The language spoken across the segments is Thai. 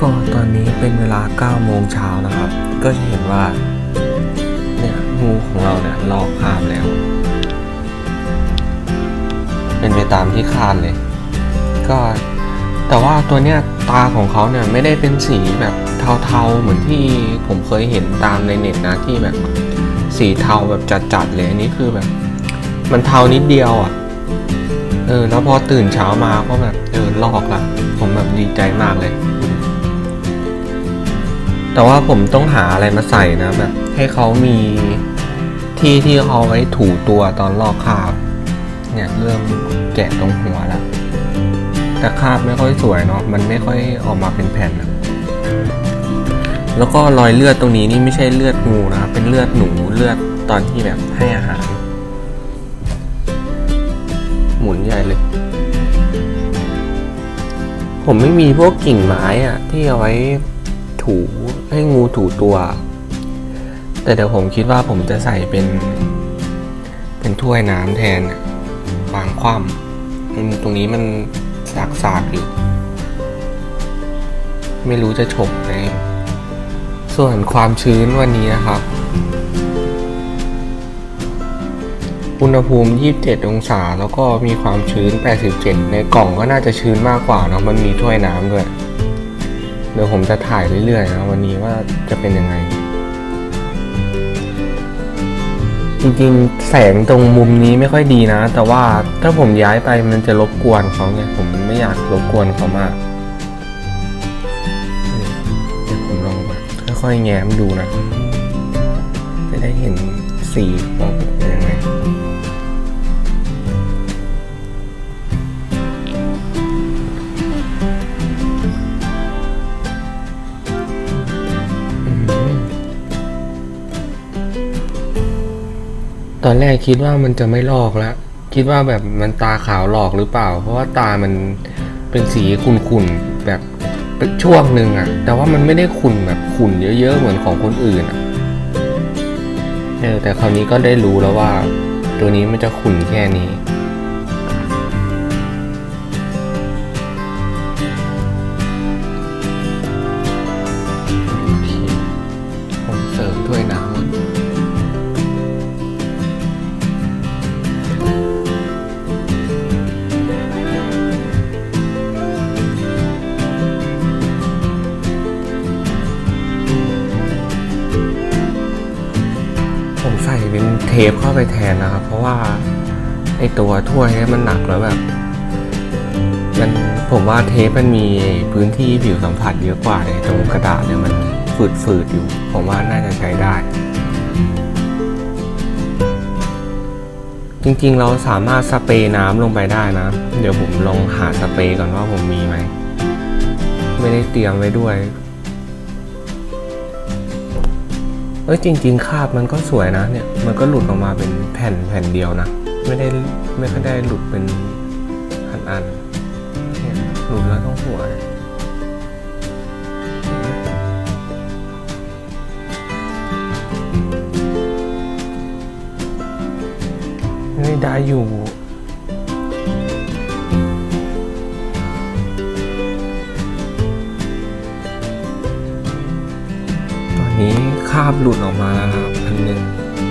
ก็ตอนนี้เป็นเวลา 9 โมงเช้านะครับ ก็จะเห็นว่า เนี่ยงูของเราเนี่ยลอกคาบแล้ว เป็นไปตามที่คาดเลย ก็แต่ว่าตัวเนี้ยตาของเขาเนี่ยไม่ได้เป็นสีแบบเทาๆเหมือนที่ผมเคยเห็นตามในเน็ตนะที่แบบสีเทาแบบจัดๆเลยอันนี้คือแบบ มันเทานิดเดียวอะเออแล้วพอตื่นเช้ามาก็แบบเออลอกละผมแบบดีใจมากเลย แต่ว่าผมต้องหาอะไรมาใส่นะแบบให้เขามีที่ที่เขาไว้ถูตัวตอนลอกคราบ เนี่ยเริ่มแกะตรงหัวแล้วแต่คราบไม่ค่อยสวยเนาะมันไม่ค่อยออกมาเป็นแผ่นนะแล้วก็รอยเลือดตรงนี้นี่ไม่ใช่เลือดงูนะเป็นเลือดหนูเลือดตอนที่แบบให้อาหาร หมุนใหญ่เลย ผมไม่มีพวกกิ่งไม้อะที่เอาไว้ถู ให้งูถูตัว แต่เดี๋ยวผมคิดว่าผมจะใส่เป็น เป็นถ้วยน้ำแทนวางคว่ำตรงนี้มันสากสากอยู่ ไม่รู้จะฉกไหมส่วนความชื้นวันนี้นะครับ อุณหภูมิ 27 องศา แล้วก็มีความชื้น 87 ในกล่องก็น่าจะชื้นมากกว่าเนอะมันมีถ้วยน้ำด้วย เดี๋ยวผมจะถ่ายเรื่อยๆนะวันนี้ว่าจะเป็นยังไง จริงๆแสงตรงมุมนี้ไม่ค่อยดีนะ แต่ว่าถ้าผมย้ายไปมันจะรบกวนเขาไงผมไม่อยากรบกวนเขามากเดี๋ยวผมลองค่อยๆแง้มดูนะ จะได้เห็นสีว่าเป็นยัง อนแรกคิดว่ามันจะไม่ลอกแล้วคิดว่าแบบมันตาขาวหลอกหรือเปล่า เพราะว่าตามันเป็นสีขุ่นๆแบบช่วงหนึ่งอะแต่ว่ามันไม่ได้ขุ่นแบบขุ่นเยอะๆเหมือนของคนอื่นอะเออแต่คราวนี้ก็ได้รู้แล้วว่า ตัวนี้มันจะขุ่นแค่นี้ เทปเข้าไปแทนนะครับ เพราะว่าไอตัวถ้วยเนี่ยมันหนักแล้วแบบ มันผมว่าเทปมันมีพื้นที่ผิวสัมผัสเยอะกว่าไอ้ตรงกระดาษเนี่ยมันฝืดๆอยู่ ผมว่าน่าจะใช้ได้ จริงๆเราสามารถสเปรย์น้ำลงไปได้นะ เดี๋ยวผมลองหาสเปรย์ก่อนว่าผมมีไหม ไม่ได้เตรียมไว้ด้วย เอ้ยจริง ๆ คาบมันก็สวยนะเนี่ยมันก็หลุดออกมาเป็นแผ่นแผ่นเดียวนะ ไม่ได้ไม่ค่อยได้หลุดเป็นอันอันเนี่ยหลุดแล้วต้องหัวนี่ได้อยู่ตอนนี้ คาบหลุดออกมาแล้วนะครับอันหนึ่ง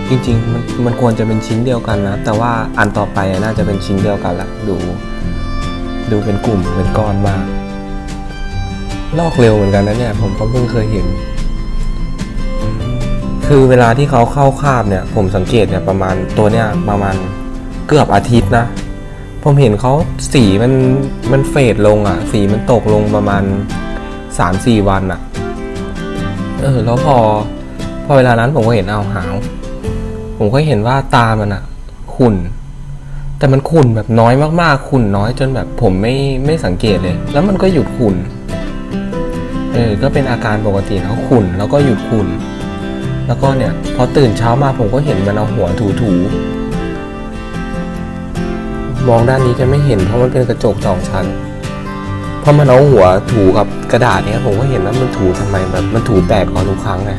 จริงๆมันมันควรจะเป็นชิ้นเดียวกันนะ แต่ว่าอันต่อไปน่าจะเป็นชิ้นเดียวกันละดู ดูเป็นกลุ่มเป็นก้อนมากลอกเร็วเหมือนกันนะเนี่ยผมก็เพิ่งเคยเห็น คือเวลาที่เขาเข้าคาบเนี่ย ผมสังเกตเนี่ยประมาณตัวเนี่ยประมาณเกือบอาทิตย์นะ ผมเห็นเขาสีมันมันเฟดลงอะ สีมันตกลงประมาณสามสี่วันอะ เออ แล้วพอ อเวลานั้นผมก็เห็นเอาหาว ผมก็เห็นว่าตามันอะขุ่น แต่มันขุ่นแบบน้อยมากๆขุ่นน้อยจนแบบผมไม่ไม่สังเกตเลย แล้วมันก็หยุดขุ่น เออ ก็เป็นอาการปกติเขาขุ่นแล้วก็หยุดขุ่น แล้วก็เนี่ยพอตื่นเช้ามาผมก็เห็นมันเอาหัวถูถูๆ มองด้านนี้จะไม่เห็นเพราะมันเป็นกระจกสองชั้นพอมันเอาหัวถูกับกระดาษเนี้ยผมก็เห็นว่ามันถูทำไมแบบมันถูแตกกว่าทุกครั้งไง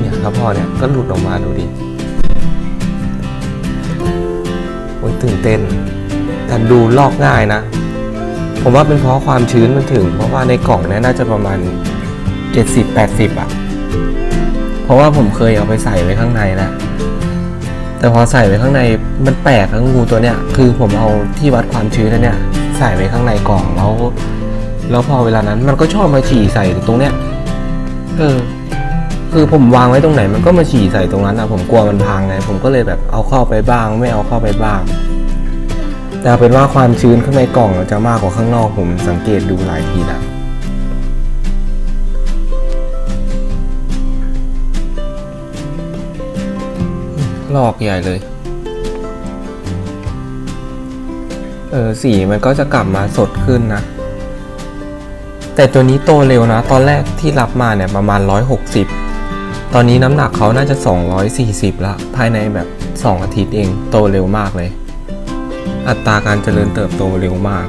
เนี่ยแล้วพอเนี่ยก็หลุดออกมาดูดิโอ้ยตื่นเต้น แต่ดูลอกง่ายนะ ผมว่าเป็นเพราะความชื้นมันถึง เพราะว่าในกล่องเนี่ยน่าจะประมาณ 70-80 อะ เพราะว่าผมเคยเอาไปใส่ไว้ข้างในแล้วแต่พอใส่ไว้ข้างในมันแปลกทั้งงูตัวเนี้ย คือผมเอาที่วัดความชื้นนั่นเนี่ย ใส่ไว้ข้างในกล่องแล้ว แล้วพอเวลานั้นมันก็ชอบมาฉี่ใส่ตรงเนี้ย เออ คือผมวางไว้ตรงไหนมันก็มาฉี่ใส่ตรงนั้นนะผมกลัวมันพังไง ผมก็เลยแบบเอาเข้าไปบ้าง ไม่เอาเข้าไปบ้าง แต่เป็นว่าความชื้นข้างในกล่องจะมากกว่าข้างนอกผมสังเกตดูหลายทีแล้วลอกใหญ่เลย เออสีมันก็จะกลับมาสดขึ้นนะ แต่ตัวนี้โตเร็วนะ ตอนแรกที่รับมาเนี่ยประมาณ 160 ตอนนี้น้ำหนักเขาน่าจะ 240 ละ ภายในแบบ 2 อาทิตย์เอง โตเร็วมากเลย อัตราการเจริญเติบโตเร็วมาก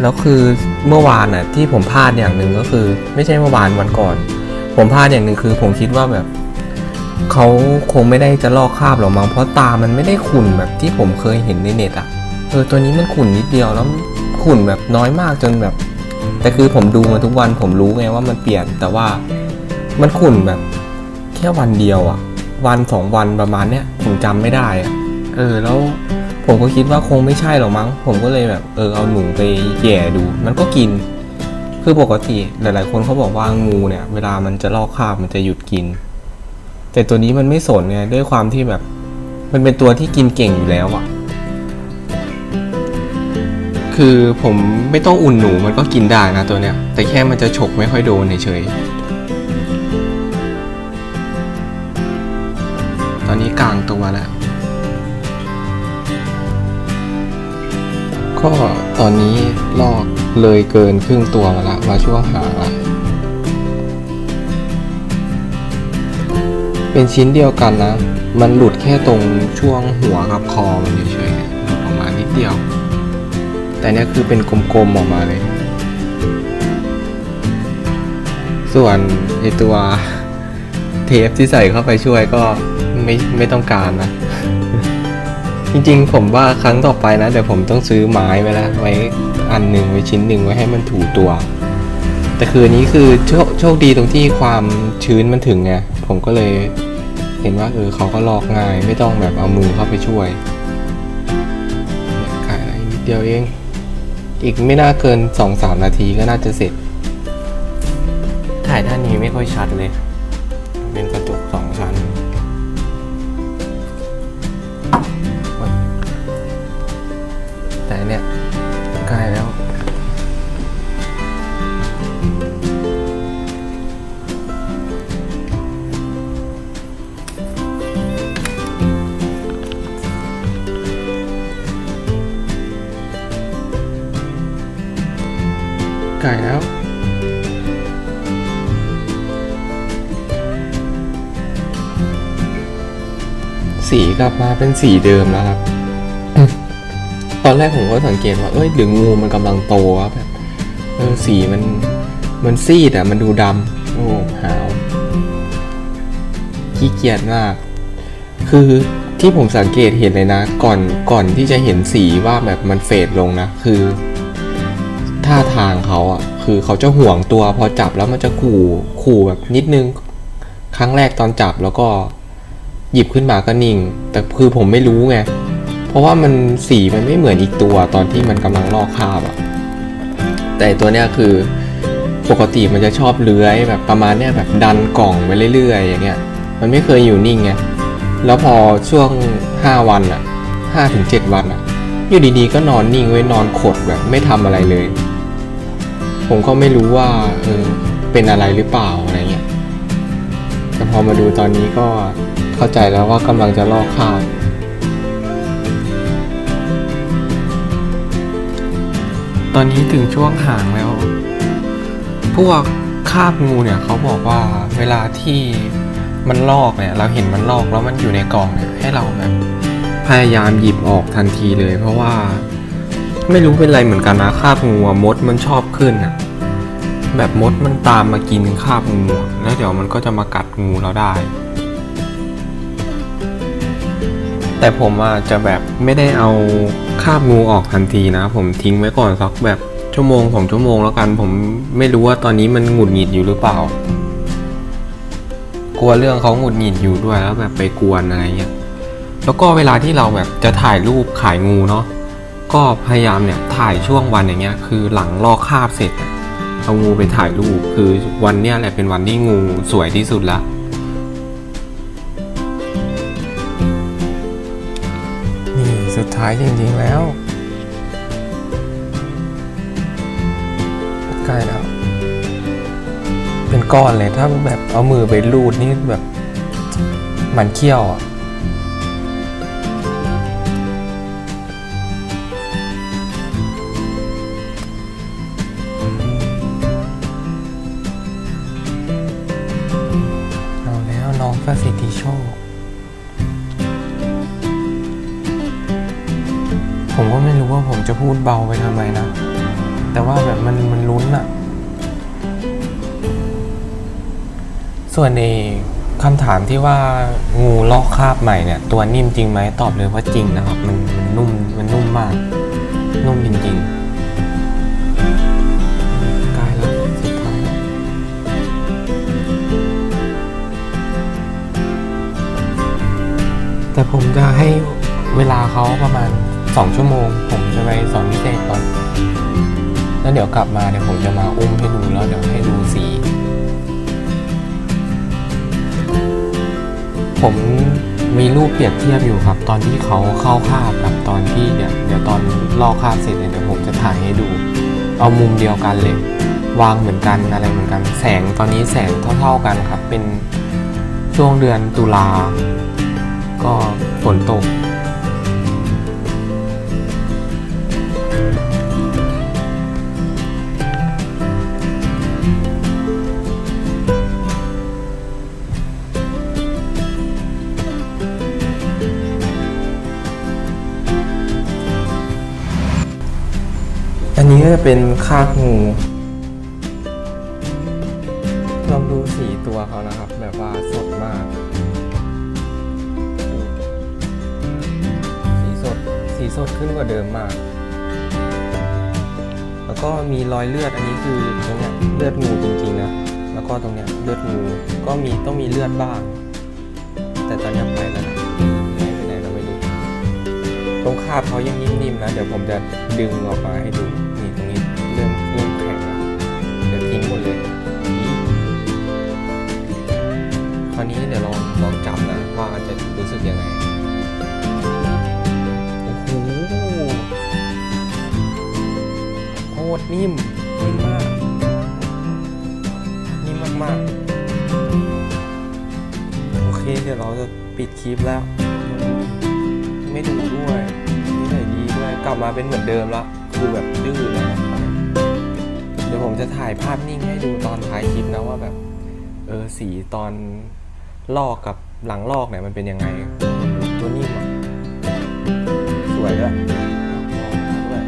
แล้วคือเมื่อวานน่ะที่ผมพลาดอย่างหนึ่งก็คือ ไม่ใช่เมื่อวานวันก่อน ผมพลาดอย่างหนึ่งคือผมคิดว่าแบบเขาคงไม่ได้จะลอกคราบหรอกมั้งเพราะตามันไม่ได้ขุ่นแบบที่ผมเคยเห็นในเน็ตอะเออตัวนี้มันขุ่นนิดเดียวแล้วขุ่นแบบน้อยมากจนแบบ แต่คือผมดูมาทุกวันผมรู้ไงว่ามันเปลี่ยน แต่ว่ามันขุ่นแบบ แค่วันเดียวอะวันสองวันประมาณเนี้ยผมจำไม่ได้อะเออแล้วผมก็คิดว่าคงไม่ใช่หรอกมั้ง ผมก็เลยแบบเออเอาหนูไปแหย่ดู มันก็กิน คือปกติหลาย ๆ คนเขาบอกว่างูเนี่ย เวลามันจะลอกคราบมันจะหยุดกิน แต่ตัวนี้มันไม่สนไงด้วยความที่แบบ มันเป็นตัวที่กินเก่งอยู่แล้วอะ คือผมไม่ต้องอุ่นหนูมันก็กินได้นะตัวเนี้ย แต่แค่มันจะฉกไม่ค่อยโดนเฉยๆตอนนี้กลางตัวแล้ว ก็ตอนนี้ลอกเลยเกินครึ่งตัวมาละมาช่วงหางละเป็นชิ้นเดียวกันนะ มันหลุดแค่ตรงช่วงหัวกับคอมันเฉยๆหลุดออกมานิดเดียว แต่เนี้ยคือเป็นกลมๆออกมาเลย ส่วนไอตัวเทปที่ใส่เข้าไปช่วยก็ไม่ไม่ต้องการนะ จริงๆ ผมว่าครั้งต่อไปนะเดี๋ยวผมต้องซื้อไม้ไว้แล้วไว้อันหนึ่งไว้ชิ้นหนึ่งไว้ให้มันถูตัว แต่คืนนี้คือโชคโชคดีตรงที่ความชื้นมันถึงไงผมก็เลยเห็นว่าเออเขาก็ลอกง่ายไม่ต้องแบบเอามือเข้าไปช่วยเนี่ยขายอะไรนิดเดียวเอง อีกไม่น่าเกินสองสามนาทีก็น่าจะเสร็จ ถ่ายด้านนี้ไม่ค่อยชัดเลย เป็นกระจกสองชั้น แต่เนี่ยใกล้แล้ว กลับมาเป็นสีเดิมแล้วครับ ตอนแรกผมก็สังเกตว่าเอ้ยหรืองูมันกำลังโตวะแบบเออสีมันมันซีดอะมันดูดำโอ้หาวขี้เกียจมาก คือที่ผมสังเกตเห็นเลยนะ ก่อนก่อนที่จะเห็นสีว่าแบบมันเฟดลงนะ คือท่าทางเขาอะคือเขาจะห่วงตัวพอจับแล้วมันจะขู่ขู่แบบนิดนึง ครั้งแรกตอนจับแล้วก็ หยิบขึ้นมาก็นิ่ง แต่คือผมไม่รู้ไง เพราะว่ามันสีมันไม่เหมือนอีกตัวตอนที่มันกำลังลอกคาบอะแต่ตัวเนี้ยคือปกติมันจะชอบเลื้อยแบบประมาณเนี้ยแบบดันกล่องไปเรื่อยๆอย่างเงี้ย มันไม่เคยอยู่นิ่งไง แล้วพอช่วง 5 วันอะ5ถึง7วันอะอยู่ดีๆก็นอนนิ่งไว้นอนขดแบบไม่ทำอะไรเลย ผมก็ไม่รู้ว่าเออเป็นอะไรหรือเปล่าอะไรเงี้ย แต่พอมาดูตอนนี้ก็ เข้าใจแล้วว่ากำลังจะลอกคราบตอนนี้ถึงช่วงห่างแล้ว พวกคาบงูเนี่ยเขาบอกว่าเวลาที่มันลอกเนี่ย เราเห็นมันลอกแล้วมันอยู่ในกล่องเนี่ยให้เราแบบพยายามหยิบออกทันทีเลย เพราะว่าไม่รู้เป็นไรเหมือนกันนะคาบงูมดมันชอบขึ้นอะแบบมดมันตามมากินคาบงูแล้วเดี๋ยวมันก็จะมากัดงูเราได้ แต่ผมอะจะแบบไม่ได้เอาคาบงูออกทันทีนะ ผมทิ้งไว้ก่อนสักแบบชั่วโมงสองชั่วโมงแล้วกัน ผมไม่รู้ว่าตอนนี้มันหงุดหงิดอยู่หรือเปล่า กลัวเรื่องเขาหงุดหงิดอยู่ด้วยแล้วแบบไปกวนอะไรเงี้ยแล้วก็เวลาที่เราแบบจะถ่ายรูปขายงูเนาะก็พยายามเนี่ยถ่ายช่วงวันอย่างเงี้ย คือหลังลอกคาบเสร็จเอางูไปถ่ายรูปคือวันเนี้ยแหละเป็นวันที่งูสวยที่สุดละ ท้ายจริงๆแล้ว ใกล้แล้ว เป็นก้อนเลยถ้าแบบเอามือไปลูดนี่แบบ มันเขี้ยวอะเอาแล้วน้องประสิทธิโชค ก็ไม่รู้ว่าผมจะพูดเบาไปทำไมนะ แต่ว่าแบบมันมันลุ้นอะส่วนในคำถามที่ว่างูลอกคราบใหม่เนี่ยตัวนิ่มจริงไหมตอบเลยว่าจริงนะครับ มันมันนุ่มมันนุ่มมาก นุ่มจริงๆกล้แล้วสุดท้ายแต่ผมจะให้เวลาเขาประมาณ 2ชั่วโมง ผมจะไปสอนพิเศษก่อน แล้วเดี๋ยวกลับมาเดี๋ยวผมจะมาอุ้มให้ดูแล้วเดี๋ยวให้ดูสี ผมมีรูปเปรียบเทียบอยู่ครับ ตอนที่เขาเข้าคาบกับตอนที่เนี่ยเดี๋ยวตอนลอกคาบเสร็จเนี่ยเดี๋ยวผมจะถ่ายให้ดู เอามุมเดียวกันเลย วางเหมือนกันอะไรเหมือนกัน แสงตอนนี้แสงเท่า ๆกันครับ เป็นช่วงเดือนตุลาก็ฝนตก อันนี้ก็จะเป็นคาบงูลองดูสีตัวเขานะครับ แบบว่าสดมากสีสดสีสดขึ้นกว่าเดิมมาก แล้วก็มีรอยเลือดอันนี้คือตรงเนี้ยเลือดงูจริงๆนะแล้วก็ตรงเนี้ยเลือดงูก็มีต้องมีเลือดบ้าง แต่ตอนนี้ไปแล้วนะไหนเราไม่ดูตรงคาบเขายังนิ่มๆนะ เดี๋ยวผมจะดึงออกมาให้ดู ทิ้งหมดเลยนี่คราวนี้เดี๋ยวลองลองจับนะว่าอาจจะรู้สึกยังไงโอ้โหโคตรนิ่มนิ่มมากนิ่มมากๆโอเคเดี๋ยวเราจะปิดคลิปแล้ว ไม่ดูด้วยนี่ไหนดีด้วยกลับมาเป็นเหมือนเดิมล้วคือแบบดื้อแล้วนะ เดี๋ยวผมจะถ่ายภาพนิ่งให้ดูตอนท้ายคลิปนะว่าแบบ เออสีตอนลอกกับหลังลอกเนี่ยมันเป็นยังไงตัวนิ่มสวยด้วยด้วย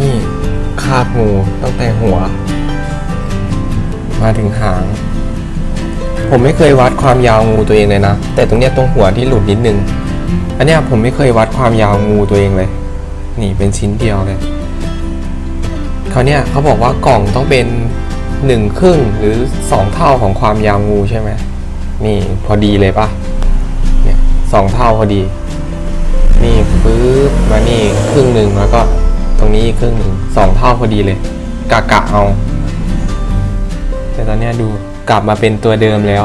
นี่คาบงูตั้งแต่หัว มาถึงหาง ผมไม่เคยวัดความยาวงูตัวเองเลยนะ แต่ตรงเนี้ยตรงหัวที่หลุดนิดนึง อันเนี้ยผมไม่เคยวัดความยาวงูตัวเองเลย นี่เป็นชิ้นเดียวเลยคราวเนี้ยเขาบอกว่ากล่องต้องเป็นหนึ่งครึ่งหรือสองเท่าของความยาวงูใช่ไหมนี่พอดีเลยปะเนี่ยสองเท่าพอดี นี่ปึ๊บมานี่ครึ่งหนึ่งแล้วก็ตรงนี้อีกครึ่งหนึ่งสองเท่าพอดีเลย กะกะเอา แต่ตอนเนี้ดูกลับมาเป็นตัวเดิมแล้ว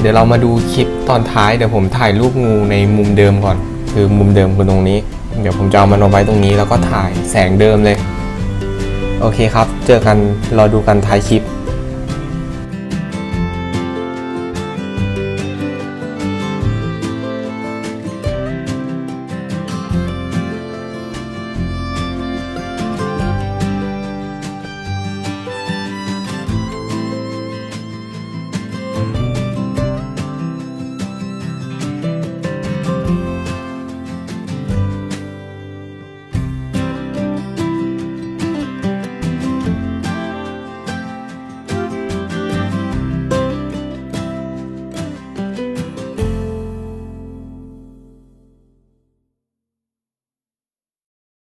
เดี๋ยวเรามาดูคลิปตอนท้ายเดี๋ยวผมถ่ายรูปงูในมุมเดิมก่อน คือมุมเดิมคือตรงนี้ เดี๋ยวผมจะเอามันเอาไว้ตรงนี้แล้วก็ถ่ายแสงเดิมเลย โอเคครับ เจอกันรอดูกันท้ายคลิป